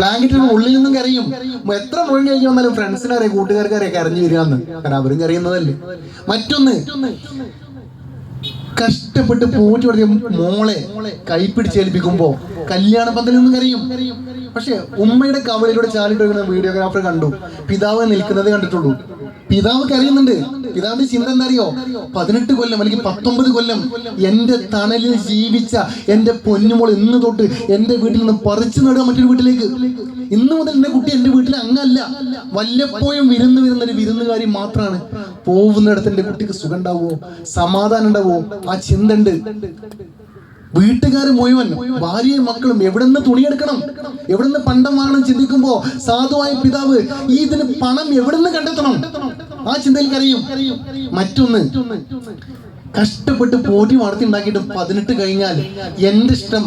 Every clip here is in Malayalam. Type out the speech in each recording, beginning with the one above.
ബ്ലാങ്കറ്റിന് ഉള്ളിൽ നിന്നും കരയും. എത്ര മുഴുവൻ കഴിഞ്ഞ് വന്നാലും ഫ്രണ്ട്സിനെ അറിയാം കൂട്ടുകാർക്ക് അറിയാം കരഞ്ഞു വരികയെന്ന് കാരണം അവരും കരയുന്നതല്ലേ. മറ്റൊന്ന് കഷ്ടപ്പെട്ട് പൂച്ച പഠിച്ച മോളെ കൈപ്പിടിച്ചേൽപ്പിക്കുമ്പോ കല്യാണ പന്തലിൽ നിന്നും കരയും. പക്ഷെ ഉമ്മയുടെ കവളിലൂടെ ചാലിട്ട് വീഡിയോഗ്രാഫർ കണ്ടു. പിതാവ് നിൽക്കുന്നത് കണ്ടിട്ടുള്ളൂ. പിതാവ് അറിയുന്നുണ്ട് പിതാവിന്റെ ചിന്ത എന്താ അറിയോ പതിനെട്ട് കൊല്ലം അല്ലെങ്കിൽ പത്തൊമ്പത് കൊല്ലം എന്റെ തണലിൽ ജീവിച്ച എന്റെ പൊന്നുമോൾ ഇന്ന് തൊട്ട് എന്റെ വീട്ടിൽ നിന്ന് പറിച്ചു നേടുക മറ്റൊരു വീട്ടിലേക്ക്. ഇന്ന് മുതൽ എന്റെ കുട്ടി എന്റെ വീട്ടിൽ അങ്ങല്ല. വല്ലപ്പോഴും വിരുന്ന് വരുന്ന ഒരു വിരുന്നുകാരി മാത്രമാണ് പോകുന്നിടത്ത് എന്റെ കുട്ടിക്ക് സുഖം ഉണ്ടാവുമോ? സമാധാനം ഉണ്ടാവുമോ? ആ ചിന്ത ഉണ്ട്. വീട്ടുകാർ മുഴുവൻ ഭാര്യയും മക്കളും എവിടുന്ന് തുണിയെടുക്കണം? എവിടുന്ന് പണ്ടം വാങ്ങണം ചിന്തിക്കുമ്പോ സാധുവായ പിതാവ് ഈ ഇതിന് പണം എവിടുന്ന് കണ്ടെത്തണം? ആ ചിന്തയിൽ കരയും. മറ്റൊന്ന് കഷ്ടപ്പെട്ട് പോറ്റി വളർത്തി ഉണ്ടാക്കിയിട്ട് പതിനെട്ട് കഴിഞ്ഞാൽ എന്റെ ഇഷ്ടം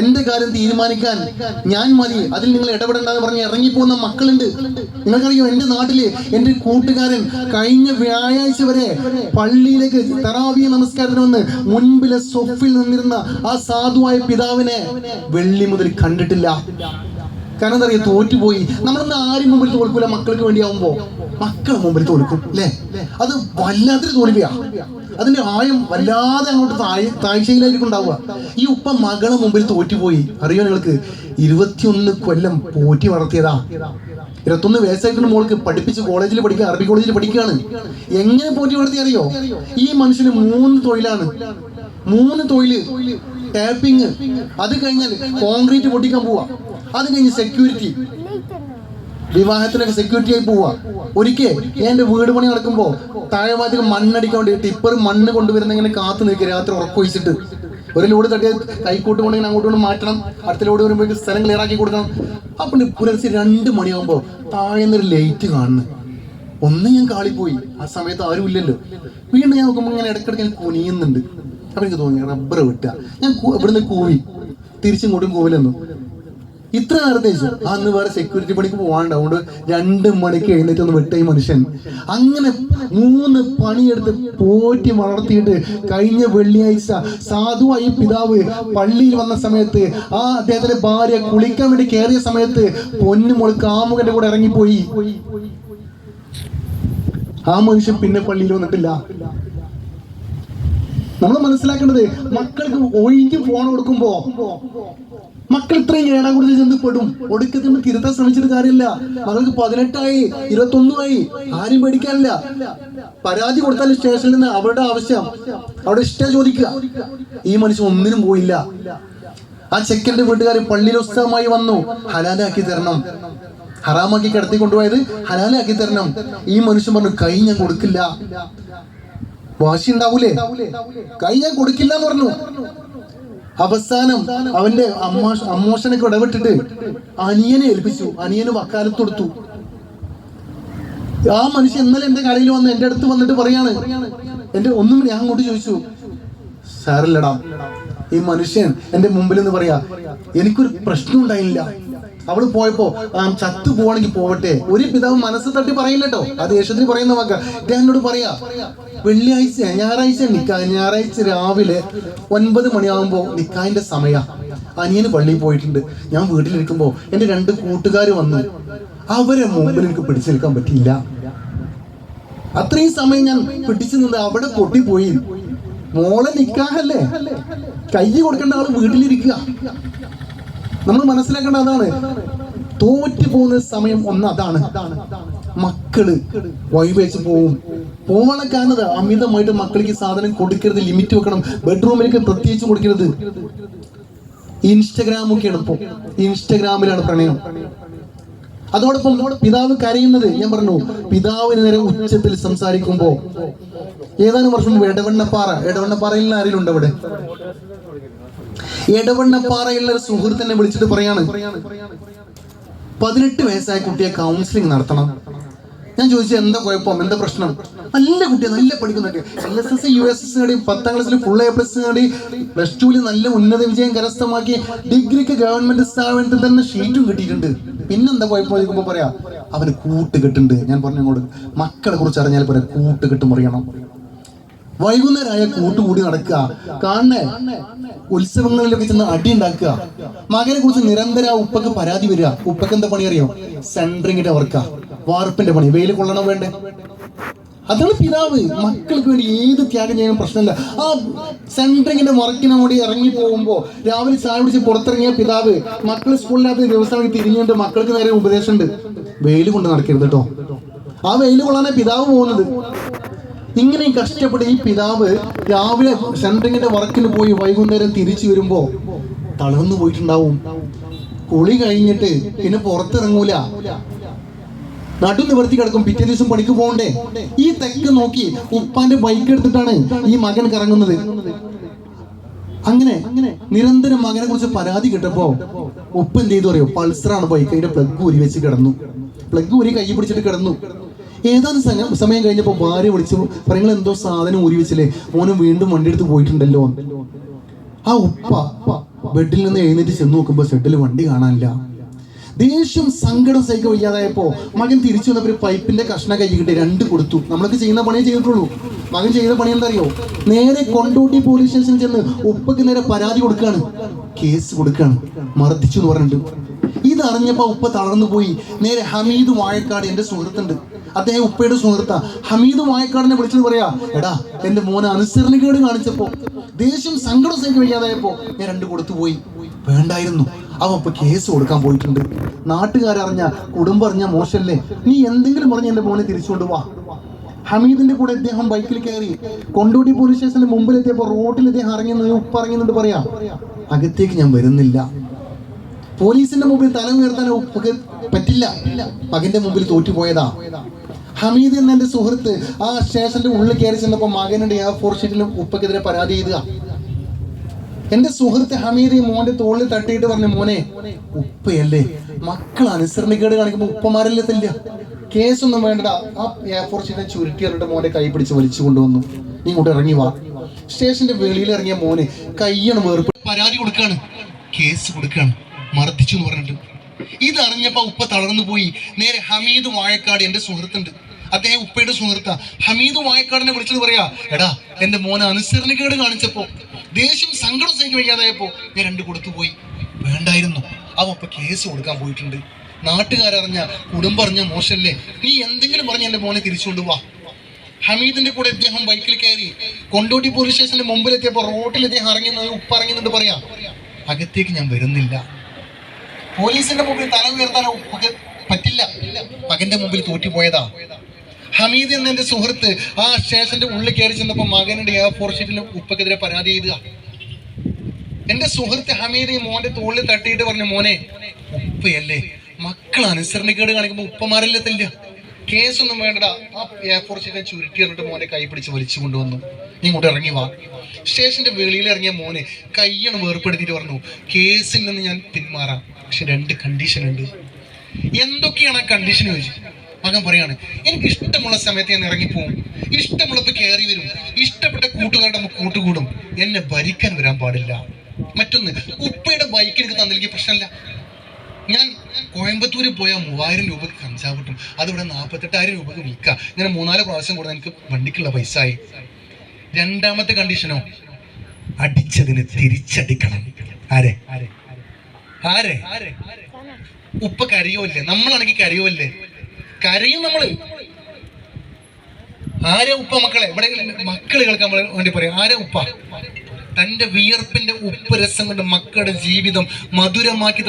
എന്റെ കാര്യം തീരുമാനിക്കാൻ ഞാൻ മതി. അതിൽ നിങ്ങൾ ഇടപെടേണ്ടെന്ന് പറഞ്ഞ് ഇറങ്ങിപ്പോകുന്ന മക്കളുണ്ട്. നിങ്ങൾക്കറിയോ എന്റെ നാട്ടിൽ എന്റെ കൂട്ടുകാരൻ കഴിഞ്ഞ വ്യാഴാഴ്ച വരെ പള്ളിയിലേക്ക് തറാവിയ നമസ്കാരത്തിന് വന്ന് മുൻപിലെ സൊഫിൽ നിന്നിരുന്ന ആ സാധുവായ പിതാവിനെ വെള്ളി മുതൽ കണ്ടിട്ടില്ല. കാരണം എന്താ പറയുക തോറ്റുപോയി. നമ്മളൊന്ന് ആരും മുമ്പിൽ തോൽക്കൂല മക്കൾക്ക് വേണ്ടിയാവുമ്പോ. മക്കളെ മുമ്പിൽ തോൽക്കും അല്ലേ അത് വല്ലാത്തൊരു തോൽവിയാ. അതിന്റെ ആയം വല്ലാതെ അങ്ങോട്ട് താഴ് താഴ്ചയിലായിരിക്കും ഉണ്ടാവുക. ഈ ഉപ്പ മകളെ മുമ്പിൽ തോറ്റുപോയി. അറിയോ നിങ്ങൾക്ക്? ഇരുപത്തിയൊന്ന് കൊല്ലം പോറ്റി വളർത്തിയതാ. ഇരുപത്തൊന്ന് വയസ്സായിട്ടുള്ള മോൾക്ക് പഠിപ്പിച്ച് കോളേജിൽ പഠിക്കുക അറബി കോളേജിൽ പഠിക്കുകയാണ്. എങ്ങനെ പോറ്റി വളർത്തി അറിയോ? ഈ മനുഷ്യന് മൂന്ന് തൊഴിലാണ്. മൂന്ന് തൊഴിൽ. ടാപ്പിങ് അത് കഴിഞ്ഞാൽ കോൺക്രീറ്റ് പൊട്ടിക്കാൻ പോവാ. അത് കഴിഞ്ഞ് സെക്യൂരിറ്റി വിവാഹത്തിനൊക്കെ സെക്യൂരിറ്റി ആയി പോവാ. ഒരിക്കൽ എന്റെ വീട് പണി നടക്കുമ്പോ താഴെഭാഗത്തേക്ക് മണ്ണടിക്കാൻ വേണ്ടി ടിപ്പർ മണ്ണ് കൊണ്ടുവരുന്ന ഇങ്ങനെ കാത്തു നിൽക്കുക രാത്രി ഉറക്കൊഴിച്ചിട്ട്. ഒരു ലോഡ് തട്ടിയ കൈക്കോട്ട് കൊണ്ടെങ്കിൽ അങ്ങോട്ട് കൊണ്ട് മാറ്റണം. അടുത്ത ലോഡ് വരുമ്പോഴേക്ക് സ്ഥലം ക്ലിയർ ആക്കി കൊടുക്കണം. അപ്പൊ പുലർച്ചെ രണ്ട് മണിയാകുമ്പോ താഴെ നിന്നൊരു ലൈറ്റ് കാണുന്നു. ഒന്ന് ഞാൻ കാളിപ്പോയി. ആ സമയത്ത് ആരും ഇല്ലല്ലോ. വീണ്ടും ഞാൻ നോക്കുമ്പോൾ ഇങ്ങനെ ഇടയ്ക്കിടയ്ക്ക് ഞാൻ കുനിയുന്നുണ്ട്. അപ്പൊ എനിക്ക് തോന്നി റബ്ബർ വിട്ട ഞാൻ ഇവിടുന്ന് കൂവി. തിരിച്ചിങ്ങോട്ടും കൂവിലെന്നു ഇത്ര നേരത്തെ അന്ന് വേറെ സെക്യൂരിറ്റി പണിക്ക് പോകാണ്ട് അതുകൊണ്ട് രണ്ട് മണിക്ക് എഴുന്നേറ്റ് ഒന്ന് വിട്ട മനുഷ്യൻ. അങ്ങനെ മൂന്ന് പണിയെടുത്ത് പോറ്റി വളർത്തിയിട്ട് കഴിഞ്ഞ വെള്ളിയാഴ്ച സാധുവായി പിതാവ് പള്ളിയിൽ വന്ന സമയത്ത് ആ അദ്ദേഹത്തിന്റെ ഭാര്യ കുളിക്കാൻ വേണ്ടി കയറിയ സമയത്ത് പൊന്നുമോൾ കാമുകന്റെ കൂടെ ഇറങ്ങിപ്പോയി. ആ മനുഷ്യൻ പിന്നെ പള്ളിയിൽ വന്നിട്ടില്ല. നമ്മൾ മനസ്സിലാക്കേണ്ടത് മക്കൾക്ക് ഒഴിഞ്ഞ് ഫോൺ കൊടുക്കുമ്പോ മക്കൾ ഇത്രയും ഏടാകുടി ചെന്ന് പെടും. ഒടുക്കത്തിന് തിരുത്താൻ ശ്രമിച്ചിട്ട് കാര്യമില്ല. മകൾക്ക് പതിനെട്ടായി ഇരുപത്തൊന്നുമായി. ആരും പേടിക്കാനില്ല. പരാതി കൊടുത്താൽ സ്റ്റേഷനിൽ നിന്ന് അവരുടെ ആവശ്യം. അവിടെ ഇഷ്ടം ചോദിക്കുക. ഈ മനുഷ്യൻ ഒന്നിനും പോയില്ല. ആ ചെക്കന്റെ വീട്ടുകാർ പള്ളിയിൽ ഉത്സവമായി വന്നു. ഹലാലാക്കി തരണം. ഹറാമാക്കി കിടത്തി കൊണ്ടുപോയത് ഹലാലാക്കി തരണം. ഈ മനുഷ്യൻ പറഞ്ഞു കൈ ഞാൻ കൊടുക്കില്ല. വാശി ഉണ്ടാവൂലേ? കൈ ഞാൻ കൊടുക്കില്ല എന്ന് പറഞ്ഞു. അവസാനം അവന്റെ അമ്മ അമ്മോഷനൊക്കെ ഇടപെട്ടിട്ട് അനിയനെ ഏൽപ്പിച്ചു. അനിയന് വക്കാലത്ത് കൊടുത്തു. ആ മനുഷ്യൻ ഇന്നലെ എന്റെ കടയിൽ വന്ന് എന്റെ അടുത്ത് വന്നിട്ട് പറയാണ് എന്റെ ഒന്നും ഞാൻ അങ്ങോട്ട് ചോദിച്ചു. സാറില്ലടാ ഈ മനുഷ്യൻ എന്റെ മുമ്പിൽ നിന്ന് പറയാ എനിക്കൊരു പ്രശ്നം ഉണ്ടായില്ല. അവൾ പോയപ്പോ ചത്തു പോവാണെങ്കിൽ പോവട്ടെ. ഒരു പിതാവ് മനസ്സ് തട്ടി പറയില്ല പറയില്ലട്ടോ. അത് യേശുദിന് പറയുന്ന വാക്ക. എന്നോട് പറയാ വെള്ളിയാഴ്ച ഞായറാഴ്ച നിക്കാ ഞായറാഴ്ച രാവിലെ ഒൻപത് മണിയാകുമ്പോ നിക്കാന്റെ സമയ. അനിയന് പള്ളിയിൽ പോയിട്ടുണ്ട്. ഞാൻ വീട്ടിലിരിക്കുമ്പോ എന്റെ രണ്ട് കൂട്ടുകാർ വന്നു. അവരെ മുമ്പിൽ എനിക്ക് പിടിച്ചു നിൽക്കാൻ പറ്റിയില്ല. അത്രയും സമയം ഞാൻ പിടിച്ചു നിന്ന് അവിടെ പൊട്ടിപ്പോയി. മോളെ നിക്കാഹല്ലേ? കൈ കൊടുക്കേണ്ട ആൾ വീട്ടിലിരിക്കുക. നമ്മൾ മനസ്സിലാക്കേണ്ട അതാണ്. തോറ്റു പോകുന്ന സമയം ഒന്ന് അതാണ്. മക്കൾ വഴിവെച്ച് പോവും. പോവാനുള്ള കാണുന്നത് അമിതമായിട്ട് മക്കൾക്ക് സാധനം കൊടുക്കരുത് ലിമിറ്റ് വെക്കണം ബെഡ്റൂമിലേക്ക് പ്രത്യേകിച്ച് കൊടുക്കരുത്. ഇൻസ്റ്റഗ്രാം ഒക്കെയാണ് ഇപ്പൊ. ഇൻസ്റ്റഗ്രാമിലാണ് പ്രണയം. അതോടൊപ്പം പിതാവ് കരയുന്നത് ഞാൻ പറഞ്ഞു പിതാവിന് നേരെ ഉച്ചത്തിൽ സംസാരിക്കുമ്പോ. ഏതാനും വർഷം ഇടവണ്ണപ്പാറ എടവണ്ണപ്പാറ എടവണ്ണപ്പാറയിൽ ആരെങ്കിലും ഉണ്ട് അവിടെ? എടവണ്ണപ്പാറയിലുള്ള ഒരു സുഹൃത്തിനെ വിളിച്ചിട്ട് പറയാണ് പതിനെട്ട് വയസ്സായ കുട്ടിയെ കൗൺസിലിംഗ് നടത്തണം. ഞാൻ ചോദിച്ചു എന്താ കുഴപ്പം? എന്താ പ്രശ്നം? നല്ല കുട്ടിയെ നല്ല പഠിക്കുന്നുണ്ട് L S S U S S നേടി പത്താം ക്ലാസ്സിൽ ഫുൾ എ പ്ലസ് നേടി. പ്ലസ് ടുവിൽ നല്ല ഉന്നത വിജയം കരസ്ഥമാക്കി. ഡിഗ്രിക്ക് ഗവൺമെന്റ് സ്ഥാപനത്തിൽ തന്നെ ഷീറ്റും കിട്ടിയിട്ടുണ്ട്. പിന്നെന്താ കുഴപ്പം ചോദിക്കുമ്പോൾ പറയാ അവന് കൂട്ടുകെട്ടുണ്ട്. ഞാൻ പറഞ്ഞു അങ്ങോട്ട് മക്കളെ കുറിച്ച് അറിഞ്ഞാൽ പറയാം കിട്ടും മുറിയണം. വൈകുന്നേരമായ കൂട്ടുകൂടി നടക്കുക. കാണണേ ഉത്സവങ്ങളിലൊക്കെ ചെന്ന് അടി ഉണ്ടാക്കുക. മകനെ കുറിച്ച് നിരന്തരം ഉപ്പക്ക് പരാതി വരിക. ഉപ്പക്ക് എന്താ പണി അറിയോ സെൻട്രിങ്ങിന്റെ വർക്ക വാർപ്പിന്റെ പണി. വെയിൽ കൊള്ളണം വേണ്ടേ? അതാണ് പിതാവ്. മക്കൾക്ക് വേണ്ടി ഏത് ത്യാഗം ചെയ്യാനും പ്രശ്നമില്ല. ആ സെൻട്രിങ്ങിന്റെ വർക്കിന് കൂടി ഇറങ്ങി പോകുമ്പോ രാവിലെ ചായ പിടിച്ച് പുറത്തിറങ്ങിയ പിതാവ് മക്കൾ സ്കൂളിനകത്ത് ദിവസം തിരിഞ്ഞുകൊണ്ട് മക്കൾക്ക് നേരെ ഉപദേശമുണ്ട്. വെയിൽ കൊണ്ട് നടക്കരുത് കേട്ടോ ആ വെയിൽ കൊള്ളാനാണ് പിതാവ് പോകുന്നത്. ഇങ്ങനെ കഷ്ടപ്പെട്ട് ഈ പിതാവ് രാവിലെ സെൻട്രിങ്ങിന്റെ വർക്കിന് പോയി വൈകുന്നേരം തിരിച്ചു വരുമ്പോ തളർന്നു പോയിട്ടുണ്ടാവും. കുളി കഴിഞ്ഞിട്ട് പിന്നെ പുറത്തിറങ്ങൂല. നടു നിവർത്തി കിടക്കും. പിറ്റേ ദിവസം പണിക്ക് പോകണ്ടേ? ഈ തെക്ക് നോക്കി ഉപ്പാന്റെ ബൈക്ക് എടുത്തിട്ടാണ് ഈ മകൻ കറങ്ങുന്നത്. അങ്ങനെ അങ്ങനെ നിരന്തരം മകനെ കുറിച്ച് പരാതി കിട്ടപ്പോ ഉപ്പ് എന്ത് ചെയ്തു അറിയോ? പൾസറാണ് ബൈക്ക് അതിന്റെ പ്ലഗ് ഊരി വെച്ച് കിടന്നു. പ്ലഗ് ഊരി കൈ പിടിച്ചിട്ട് കിടന്നു. ഏതാനും സമയം സമയം കഴിഞ്ഞപ്പോൾ ഭാര്യ വിളിച്ചു. പറയുന്നത് എന്തോ സാധനം ഊരി വെച്ചില്ലേ? മോനും വീണ്ടും വണ്ടി എടുത്ത് പോയിട്ടുണ്ടല്ലോ. ആ ഉപ്പ ബെഡിൽ നിന്ന് എഴുന്നേറ്റ് ചെന്ന് നോക്കുമ്പോൾ ഷെഡിൽ വണ്ടി കാണാനില്ല. ദേഷ്യം സങ്കടം സഹിക്കാൻ വയ്യാതായപ്പോ മകൻ തിരിച്ചു വന്നപ്പോ ഒരു പൈപ്പിന്റെ കഷ്ണം കൈ കിട്ടി. രണ്ട് കൊടുത്തു. നമ്മളൊക്കെ ചെയ്യുന്ന പണിയേ ചെയ്തിട്ടുള്ളൂ. മകൻ ചെയ്ത പണി എന്തറിയോ നേരെ കൊണ്ടോട്ടി പോലീസ് സ്റ്റേഷനിൽ ചെന്ന് ഉപ്പക്ക് നേരെ പരാതി കൊടുക്കാണ്. കേസ് കൊടുക്കാണ്. മർദ്ദിച്ചു എന്ന് പറഞ്ഞിട്ട് ഇതറിഞ്ഞപ്പോ ഉപ്പ തളർന്നു പോയി. നേരെ ഹമീദ് വാഴക്കാട് എന്റെ സുഹൃത്തുണ്ട്. അദ്ദേഹം ഉപ്പയുടെ സുഹൃത്ത. ഹമീദ് വായക്കാടിനെ വിളിച്ചത് പറയാ എടാ എന്റെ മോനെ അനുസരണക്കേട് കാണിച്ചപ്പോ ദേഷ്യം സങ്കടം സഹിക്കാൻ വയ്യാതായപ്പോ ഞാൻ രണ്ട് കൊടുത്തു പോയി. വേണ്ടായിരുന്നു. അവൻ ഇപ്പൊ കേസ് കൊടുക്കാൻ പോയിട്ടുണ്ട്. നാട്ടുകാരറിഞ്ഞ കുടുംബം അറിഞ്ഞ മോശല്ലേ? നീ എന്തെങ്കിലും പറഞ്ഞ് എന്റെ മോനെ തിരിച്ചുകൊണ്ട് വാ. ഹമീദിന്റെ കൂടെ ഇദ്ദേഹം ബൈക്കിൽ കയറി കൊണ്ടോട്ടി പോലീസ് സ്റ്റേഷന്റെ മുമ്പിലെത്തിയപ്പോ റോഡിൽ ഇദ്ദേഹം ഇറങ്ങി ഉപ്പ് ഇറങ്ങുന്നുണ്ട് പറയാ. അകത്തേക്ക് ഞാൻ വരുന്നില്ല. പോലീസിന്റെ മുമ്പിൽ തല ഉയർത്താൻ പറ്റില്ല. മകന്റെ മുമ്പിൽ തോറ്റുപോയതാ. ഹമീദ് എന്ന എന്റെ സുഹൃത്ത് ആ സ്റ്റേഷന്റെ ഉള്ളിൽ കയറി ചെന്നപ്പോ മകനുണ്ട് ആ ഫോർഷീറ്റിൽ ഉപ്പക്കെതിരെ പരാതി ചെയ്തുക എന്റെ സുഹൃത്ത് ഹമീദ് ഈ മോന്റെ തോളിൽ തട്ടിയിട്ട് പറഞ്ഞു മോനെ ഉപ്പയല്ലേ? മക്കൾ അനുസരണക്കേട് കാണിക്കുമ്പോ ഉപ്പമാരല്ലേ തല്ല കേസൊന്നും വേണ്ട ആ എയർ ഫോർസ് ഷീറ്റിനെ ചുരുട്ടി എന്നിട്ട് മോനെ കൈ പിടിച്ച് വലിച്ചു കൊണ്ടുവന്നു. നീ ഇങ്ങോട്ട് ഇറങ്ങി വാ. സ്റ്റേഷന്റെ വെളിയിൽ ഇറങ്ങിയ മോനെ കയ്യാണ് വേർപ്പ് പരാതി കൊടുക്കാണ്. കേസ് കൊടുക്കാണ്. മർദ്ദിച്ചു എന്ന് പറഞ്ഞിട്ട് ഇതറിഞ്ഞപ്പോ ഉപ്പ തളർന്നു പോയി. നേരെ ഹമീദ് വാഴക്കാട് എന്റെ സുഹൃത്തുണ്ട്. അദ്ദേഹം ഉപ്പയുടെ സുഹൃത്താ. ഹമീദ് വാഴക്കാടിനെ വിളിച്ചത് പറയാ എടാ എന്റെ മോനെ അനുസരണക്കേട് കാണിച്ചപ്പോ ദേഷ്യം സങ്കടം സഹിക്കാൻ വയ്യാതായപ്പോ ഞാൻ രണ്ട് കൊടുത്തു പോയി. വേണ്ടായിരുന്നു. അവ അപ്പൊ കേസ് കൊടുക്കാൻ പോയിട്ടുണ്ട്. നാട്ടുകാരറിഞ്ഞ കുടുംബം അറിഞ്ഞ മോശല്ലേ നീ എന്തെങ്കിലും പറഞ്ഞ് എന്റെ മോനെ തിരിച്ചുകൊണ്ട് വാ. ഹമീദിന്റെ കൂടെ അദ്ദേഹം ബൈക്കിൽ കയറി കൊണ്ടോട്ടി പോലീസ് സ്റ്റേഷന്റെ മുമ്പിലെത്തിയപ്പോ റോട്ടിൽ അദ്ദേഹം ഇറങ്ങി നിന്ന് ഉപ്പ് ഇറങ്ങുന്നുണ്ട് പറയാ അകത്തേക്ക് ഞാൻ വരുന്നില്ല. പോലീസിന്റെ മുമ്പിൽ തല ഉയർത്താൻ പറ്റില്ല. മകന്റെ മുമ്പിൽ തോറ്റുപോയതാ. ഹമീദ് എന്ന എന്റെ സുഹൃത്ത് ആ സ്റ്റേഷന്റെ ഉള്ളിൽ കയറി ചെന്നപ്പോ മകനുടെ ആ ഫോർസ് ഷീറ്റിലും ഉപ്പക്കെതിരെ പരാതി ചെയ്തുക എന്റെ സുഹൃത്ത് ഹമീദ് ഈ മോന്റെ തോളിൽ തട്ടിയിട്ട് പറഞ്ഞു മോനെ ഉപ്പയല്ലേ? മക്കൾ അനുസരണക്കേട് കാണിക്കുമ്പോ ഉപ്പമാരല്ലത്തില്ല കേസൊന്നും വേണ്ടടാ. ആ എയർ ഫോർസ് ഷീറ്റിനെ ചുരുട്ടി എന്നിട്ട് മോനെ കൈ പിടിച്ച് വലിച്ചു കൊണ്ടുവന്നു. ഇങ്ങോട്ട് ഇറങ്ങി വാ. സ്റ്റേഷന്റെ വെളിയിൽ ഇറങ്ങിയ മോനെ കയ്യാണ് വേർപ്പെടുത്തിയിട്ട് പറഞ്ഞു കേസിൽ നിന്ന് ഞാൻ പിന്മാറാം. പക്ഷെ രണ്ട് കണ്ടീഷൻ ഉണ്ട്. എന്തൊക്കെയാണ് ആ കണ്ടീഷൻ ചോദിച്ചു? മകൻ പറയാണ് എനിക്ക് ഇഷ്ടമുള്ള സമയത്ത് ഞാൻ ഇറങ്ങിപ്പോവും. ഇഷ്ടമുള്ളപ്പോൾ കയറി വരും. ഇഷ്ടപ്പെട്ട കൂട്ടുകാരുടെ കൂട്ടുകൂടും. എന്നെ ഭരിക്കാൻ വരാൻ പാടില്ല. മറ്റൊന്ന് ഉപ്പയുടെ ബൈക്ക് എനിക്ക് തന്നില്ലെങ്കിൽ പ്രശ്നമില്ല. ഞാൻ കോയമ്പത്തൂരിൽ പോയാൽ മൂവായിരം രൂപക്ക് കഞ്ചാവ് കിട്ടും. അതിവിടെ നാൽപ്പത്തെട്ടായിരം രൂപക്ക് വിൽക്കാം. ഇങ്ങനെ മൂന്നാൽ പ്രാവശ്യം കൂടെ എനിക്ക് വണ്ടിക്കുള്ള പൈസ ആയി. രണ്ടാമത്തെ കണ്ടീഷനോ അടിച്ചതിന് തിരിച്ചടിക്കണം. ആരെ? ആരെ? ഉപ്പ കരയുമല്ലേ? നമ്മളാണെങ്കിൽ കരയുമല്ലേ? കരയും നമ്മൾ. ആരെ ഉപ്പ മക്കളെ? ഇവിടെ മക്കൾ കേൾക്കാൻ വേണ്ടി പറയാം. ആരെ ഉപ്പ? തന്റെ വിയർപ്പിന്റെ ഉപ്പ് രസം കൊണ്ട് മക്കളുടെ ജീവിതം മധുരമാക്കി